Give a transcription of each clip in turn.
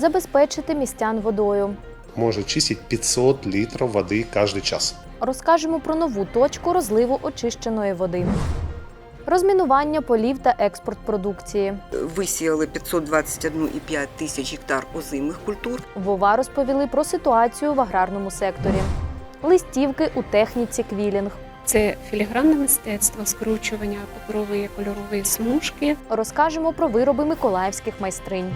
Забезпечити містян водою. может чистить 500 литров воды каждый час. Розкажемо про нову точку розливу очищеної води. Розмінування полів та експорт продукції. Висіяли 521,5 тисяч гектар озимих культур. Вова розповіли про ситуацію в аграрному секторі. Листівки у техніці квілінг. Це філігранне мистецтво, скручування паперової кольорової смужки. Розкажемо про вироби миколаївських майстринь.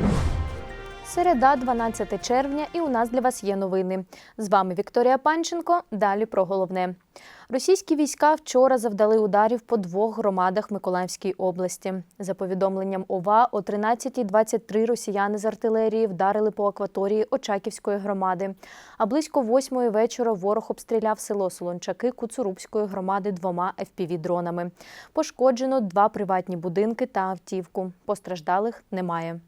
Середа, 12 червня, і у нас для вас є новини. З вами Вікторія Панченко. Далі про головне. Російські війська вчора завдали ударів по двох громадах Миколаївської області. За повідомленням ОВА, о 13.23 росіяни з артилерії вдарили по акваторії Очаківської громади. А близько восьмої вечора ворог обстріляв село Солончаки Куцурубської громади двома FPV-дронами. Пошкоджено два приватні будинки та автівку. Постраждалих немає.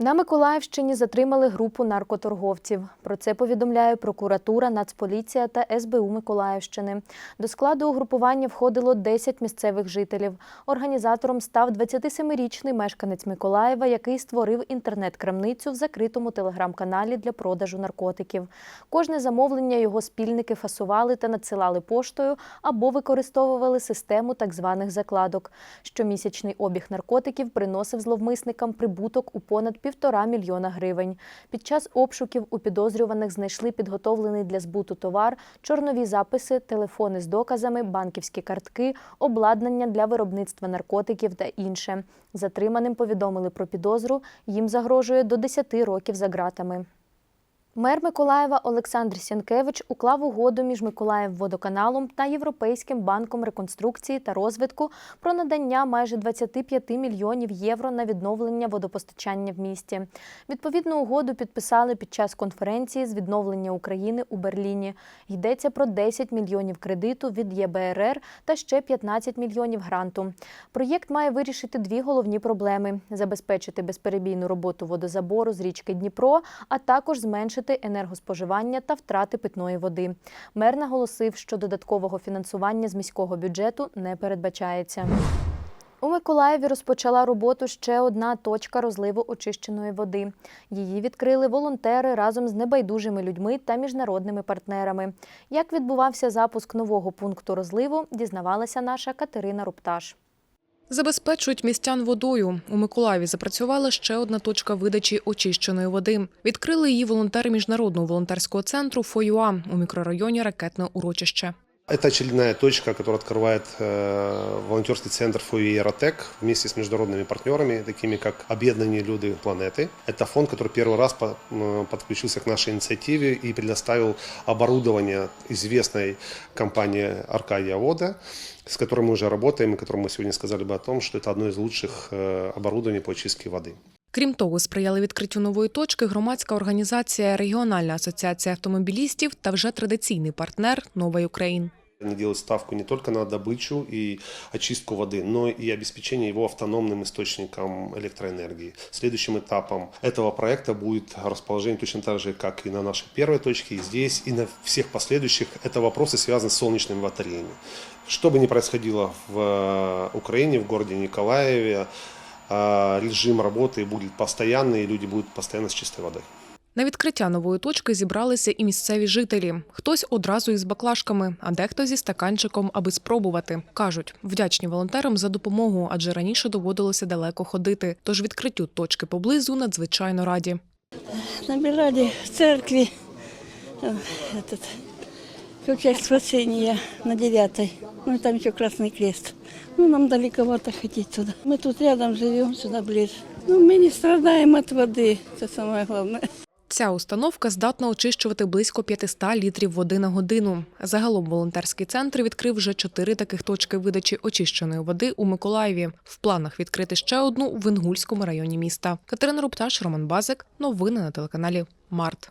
На Миколаївщині затримали групу наркоторговців. Про це повідомляє прокуратура, Нацполіція та СБУ Миколаївщини. До складу угрупування входило 10 місцевих жителів. Організатором став 27-річний мешканець Миколаєва, який створив інтернет-крамницю в закритому телеграм-каналі для продажу наркотиків. Кожне замовлення його спільники фасували та надсилали поштою або використовували систему так званих закладок. Щомісячний обіг наркотиків приносив зловмисникам прибуток у понад півтора мільйона гривень. Під час обшуків у підозрюваних знайшли підготовлений для збуту товар, чорнові записи, телефони з доказами, банківські картки, обладнання для виробництва наркотиків та інше. Затриманим повідомили про підозру. Їм загрожує до 10 років за ґратами. Мер Миколаєва Олександр Сінкевич уклав угоду між Миколаївводоканалом та Європейським банком реконструкції та розвитку про надання майже 25 мільйонів євро на відновлення водопостачання в місті. Відповідну угоду підписали під час конференції з відновлення України у Берліні. Йдеться про 10 мільйонів кредиту від ЄБРР та ще 15 мільйонів гранту. Проєкт має вирішити дві головні проблеми: забезпечити безперебійну роботу водозабору з річки Дніпро, а також зменшити енергоспоживання та втрати питної води. Мер наголосив, що додаткового фінансування з міського бюджету не передбачається. У Миколаєві розпочала роботу ще одна точка розливу очищеної води. Її відкрили волонтери разом з небайдужими людьми та міжнародними партнерами. Як відбувався запуск нового пункту розливу, дізнавалася наша Катерина Рупташ. Забезпечують містян водою. У Миколаєві запрацювала ще одна точка видачі очищеної води. Відкрили її волонтери міжнародного волонтерського центру ФОЮА у мікрорайоні Ракетне урочище. Это очередная точка, которую открывает э, волонтерский центр ФУИ «Ротек» вместе с международными партнерами, такими как «Объединенные люди планеты». Это фонд, который первый раз по- м, подключился к нашей инициативе и предоставил оборудование известной компании «Аркадия Вода», с которой мы уже работаем, и которому мы сегодня сказали бы о том, что это одно из лучших э, оборудований по очистке воды. Крім того, сприяли відкриттю нової точки громадська організація Регіональна асоціація автомобілістів та вже традиційний партнер Нова Україн. Они делают ставку не только на добычу и очистку воды, но и обеспечение его автономным источником электроэнергии. Следующим этапом этого проекта будет расположение точно так же, как и на нашей первой точке, и здесь, и на всех последующих. Это вопросы, связанные с солнечными батареями. Что бы ни происходило в э, Украине, в городе Николаеве, э, режим работы будет постоянный, и люди будут постоянно с чистой водой. На відкриття нової точки зібралися і місцеві жителі. Хтось одразу із баклажками, а дехто зі стаканчиком, аби спробувати. кажуть, вдячні волонтерам за допомогу, адже раніше доводилося далеко ходити. Тож відкриттю точки поблизу надзвичайно раді. набирали в церкви э, этот ключ спасения на девятой. Ну и там еще Красный Крест. Ну, нам далековато ходить туда. Мы тут рядом живем, сюда ближе. Ну, мы не страдаем от воды, это самое главное. Ця установка здатна очищувати близько 500 літрів води на годину. Загалом волонтерський центр відкрив вже чотири таких точки видачі очищеної води у Миколаєві. В планах відкрити ще одну в Інгульському районі міста. Катерина Рупташ, Роман Базик. Новини на телеканалі Март.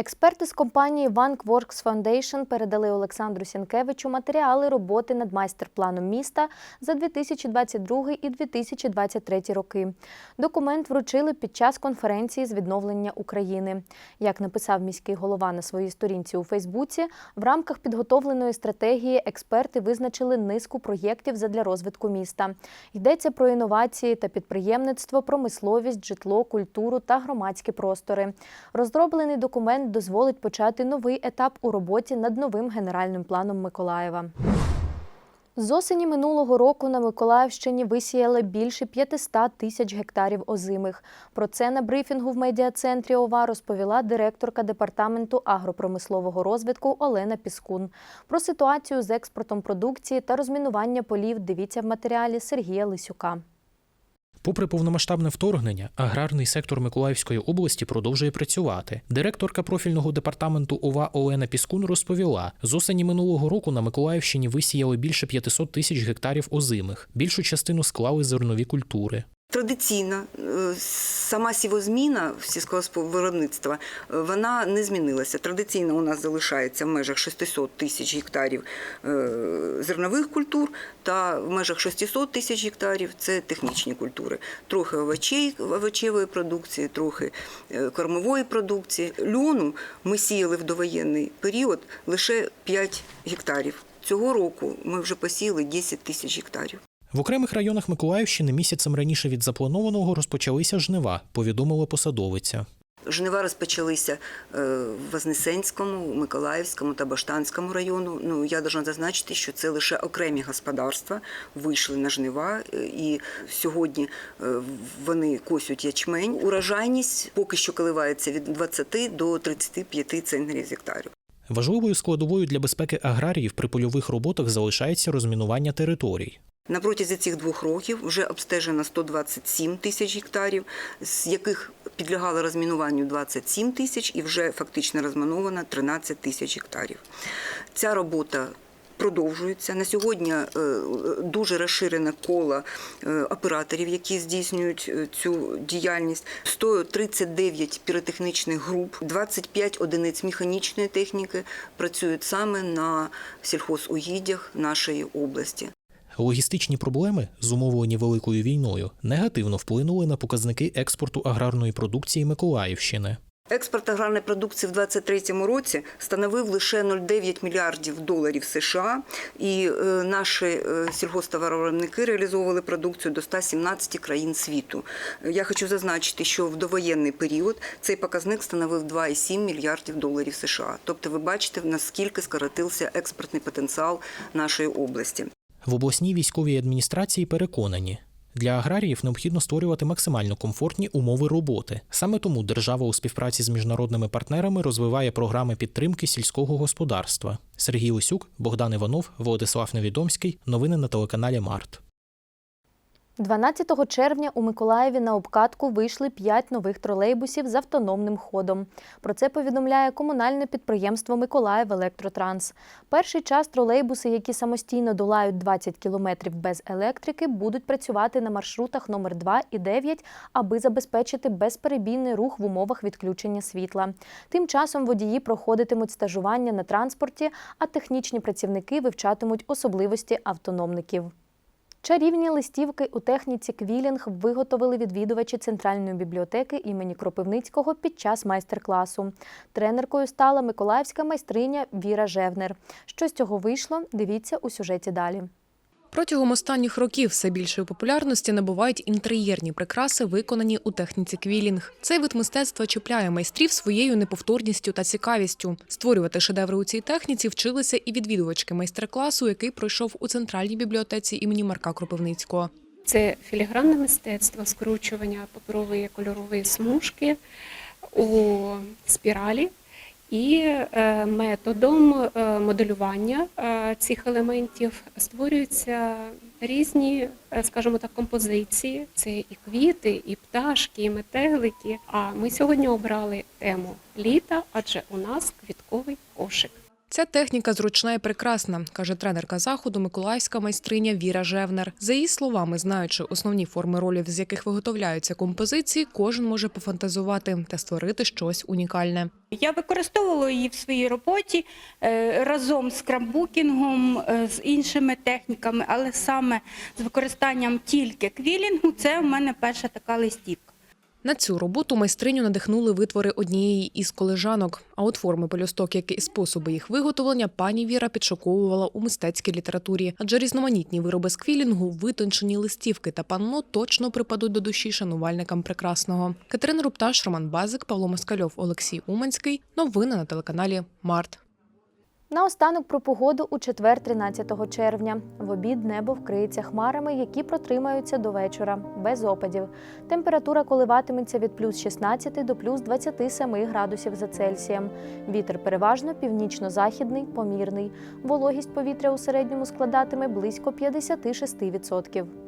Експерти з компанії Works Foundation передали Олександру Сінкевичу матеріали роботи над майстер-планом міста за 2022 і 2023 роки. Документ вручили під час конференції з відновлення України. Як написав міський голова на своїй сторінці у Фейсбуці, в рамках підготовленої стратегії експерти визначили низку проєктів задля розвитку міста. Йдеться про інновації та підприємництво, промисловість, житло, культуру та громадські простори. Розроблений документ дозволить почати новий етап у роботі над новим генеральним планом Миколаєва. З осені минулого року на Миколаївщині висіяли більше 500 тисяч гектарів озимих. Про це на брифінгу в медіа-центрі ОВА розповіла директорка департаменту агропромислового розвитку Олена Піскун. Про ситуацію з експортом продукції та розмінування полів дивіться в матеріалі Сергія Лисюка. Попри повномасштабне вторгнення, аграрний сектор Миколаївської області продовжує працювати. Директорка профільного департаменту ОВА Олена Піскун розповіла: з осені минулого року на Миколаївщині висіяли більше 500 тисяч гектарів озимих. Більшу частину склали зернові культури. Традиційно е, сама сівозміна сільськогосподарського виробництва е, вона не змінилася. Традиційно у нас залишається в межах 600 тисяч гектарів е, зернових культур та в межах 600 тисяч гектарів це технічні культури. Трохи овочей, овочевої продукції, трохи кормової продукції. Льону ми сіяли в довоєнний період лише 5 гектарів. Цього року ми вже посіяли 10 тисяч гектарів. В окремих районах Миколаївщини місяцем раніше від запланованого розпочалися жнива, повідомила посадовиця. Жнива розпочалися е, в Вознесенському, Миколаївському та Баштанському району. Ну я должна зазначити, що це лише окремі господарства вийшли на жнива, е, і сьогодні е, вони косять ячмень. Урожайність поки що коливається від 20 до 35 центнерів з гектарів. Важливою складовою для безпеки аграріїв при польових роботах залишається розмінування територій. На протязі цих двох років вже обстежено 127 тисяч гектарів, з яких підлягало розмінуванню 27 тисяч і вже фактично розміновано 13 тисяч гектарів. Ця робота продовжується. На сьогодні е, дуже розширене коло е, операторів, які здійснюють е, цю діяльність. 139 піротехнічних груп, 25 одиниць механічної техніки працюють саме на сільхозугіддях нашої області. Логістичні проблеми, зумовлені великою війною, негативно вплинули на показники експорту аграрної продукції Миколаївщини. Експорт аграрної продукції в 2023 році становив лише 0,9 мільярдів доларів США, і е, наші е, сільгосптоваровиробники реалізовували продукцію до 117 країн світу. Я хочу зазначити, що в довоєнний період цей показник становив 2,7 мільярдів доларів США. Тобто, ви бачите, наскільки скоротився експортний потенціал нашої області. В обласній військовій адміністрації переконані, для аграріїв необхідно створювати максимально комфортні умови роботи. Саме тому держава у співпраці з міжнародними партнерами розвиває програми підтримки сільського господарства. Сергій Усюк, Богдан Іванов, Володислав Невідомський. Новини на телеканалі Март. 12 червня у Миколаєві на обкатку вийшли 5 нових тролейбусів з автономним ходом. Про це повідомляє комунальне підприємство Миколаїв Електротранс. Перший час тролейбуси, які самостійно долають 20 кілометрів без електрики, будуть працювати на маршрутах номер 2 і 9, аби забезпечити безперебійний рух в умовах відключення світла. Тим часом водії проходитимуть стажування на транспорті, а технічні працівники вивчатимуть особливості автономників. Чарівні листівки у техніці квілінг виготовили відвідувачі Центральної бібліотеки імені Кропивницького під час майстер-класу. Тренеркою стала миколаївська майстриня Віра Жевнер. Що з цього вийшло, дивіться у сюжеті далі. Протягом останніх років все більшої популярності набувають інтер'єрні прикраси, виконані у техніці квілінг. Цей вид мистецтва чіпляє майстрів своєю неповторністю та цікавістю. Створювати шедеври у цій техніці вчилися і відвідувачки майстер-класу, який пройшов у центральній бібліотеці імені Марка Кропивницького. Це філігранне мистецтво, скручування паперової кольорової смужки у спіралі. І е, методом е, моделювання е, цих елементів створюються різні, скажімо так, композиції. Це і квіти, і пташки, і метелики. А ми сьогодні обрали тему літа, адже у нас квітковий кошик. Ця техніка зручна і прекрасна, каже тренерка заходу миколаївська майстриня Віра Жевнер. За її словами, знаючи основні форми ролів, з яких виготовляються композиції, кожен може пофантазувати та створити щось унікальне. Я використовувала її в своїй роботі е, разом з крамбукінгом, е, з іншими техніками, але саме з використанням тільки квілінгу це у мене перша така листівка. На цю роботу майстриню надихнули витвори однієї із колежанок. А от форми пелюсток, як і способи їх виготовлення, пані Віра підшоковувала у мистецькій літературі. Адже різноманітні вироби з квілінгу, витончені листівки та панно точно припадуть до душі шанувальникам прекрасного. Катерина Рупташ, Роман Базик, Павло Москальов, Олексій Уманський. Новини на телеканалі Март. Наостанок про погоду у четвер, 13 червня. В обід небо вкриється хмарами, які протримаються до вечора, без опадів. Температура коливатиметься від плюс 16 до плюс 27 градусів за Цельсієм. Вітер переважно північно-західний, помірний. Вологість повітря у середньому складатиме близько 56%.